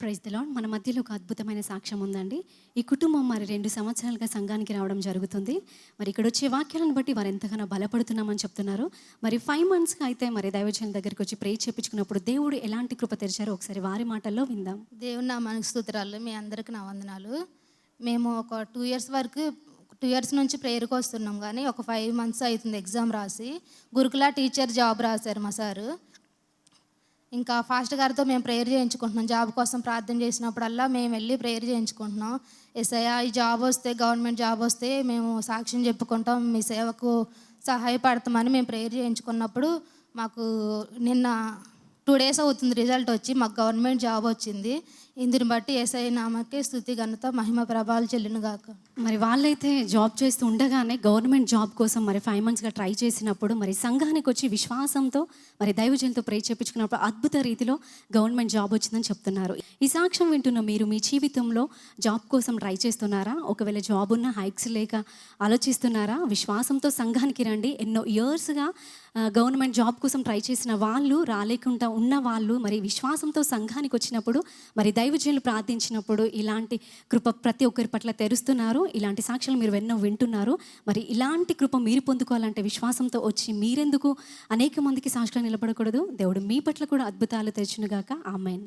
Praise the మన మధ్యలో ఒక అద్భుతమైన సాక్ష్యం ఉందండి. ఈ కుటుంబం మరి రెండు సంవత్సరాలుగా సంఘానికి రావడం జరుగుతుంది. మరి ఇక్కడ వచ్చే వాక్యాలను బట్టి వారు ఎంతగానో బలపడుతున్నామని చెప్తున్నారు. మరి ఫైవ్ మంత్స్గా అయితే మరి దైవజన్ దగ్గరికి వచ్చి ప్రే చేపించుకున్నప్పుడు దేవుడు ఎలాంటి కృప తెరిచారో ఒకసారి వారి మాటల్లో విందాం. దేవుడు నా మనకు స్తోత్రాలు. మీ అందరికి నా వందనాలు. మేము ఒక టూ ఇయర్స్ వరకు టూ ఇయర్స్ నుంచి ప్రేయర్కి వస్తున్నాం. కానీ ఒక ఫైవ్ మంత్స్ అవుతుంది ఎగ్జామ్ రాసి. గురుకుల టీచర్ జాబ్ రాశారు మా సారు. ఇంకా ఫాస్ట్ గారితో మేము ప్రేయర్ చేయించుకుంటున్నాం. జాబ్ కోసం ప్రార్థన చేసినప్పుడల్లా మేము వెళ్ళి ప్రేయర్ చేయించుకుంటున్నాం. ఎస్ఐ ఈ జాబ్ వస్తే గవర్నమెంట్ జాబ్ వస్తే మేము సాక్ష్యం చెప్పుకుంటాం. మీ సేవకు సహాయపడతామని మేము ప్రేయర్ చేయించుకున్నప్పుడు మాకు నిన్న టూ డేస్ అవుతుంది రిజల్ట్ వచ్చి మాకు గవర్నమెంట్ జాబ్ వచ్చింది. ఇందుని బట్టి ఎస్ఐ నామకే స్థుతి ఘనత మహిమ ప్రభావాలు చెల్లిన గాక మరి వాళ్ళైతే జాబ్ చేస్తూ ఉండగానే గవర్నమెంట్ జాబ్ కోసం మరి ఫైవ్ మంత్స్గా ట్రై చేసినప్పుడు మరి సంఘానికి వచ్చి విశ్వాసంతో మరి దైవజనంతో ప్రే చేపించుకున్నప్పుడు అద్భుత రీతిలో గవర్నమెంట్ జాబ్ వచ్చిందని చెప్తున్నారు. ఈ సాక్ష్యం వింటున్న మీరు మీ జీవితంలో జాబ్ కోసం ట్రై చేస్తున్నారా? ఒకవేళ జాబ్ ఉన్న హైక్స్ లేక ఆలోచిస్తున్నారా? విశ్వాసంతో సంఘానికి రండి. ఎన్నో ఇయర్స్గా గవర్నమెంట్ జాబ్ కోసం ట్రై చేసిన వాళ్ళు రాలేకుండా ఉన్న వాళ్ళు మరి విశ్వాసంతో సంఘానికి వచ్చినప్పుడు మరి దైవజనులు ప్రార్థించినప్పుడు ఇలాంటి కృప ప్రతి ఒక్కరి పట్ల తెరుస్తున్నారు. ఇలాంటి సాక్ష్యాలు మీరు ఎన్నో వింటున్నారు. మరి ఇలాంటి కృప మీరు పొందుకోవాలంటే విశ్వాసంతో వచ్చి మీరెందుకు అనేక మందికి సాక్షులు నిలబడకూడదు. దేవుడు మీ పట్ల కూడా అద్భుతాలు తెచ్చునుగాక ఆమెన్.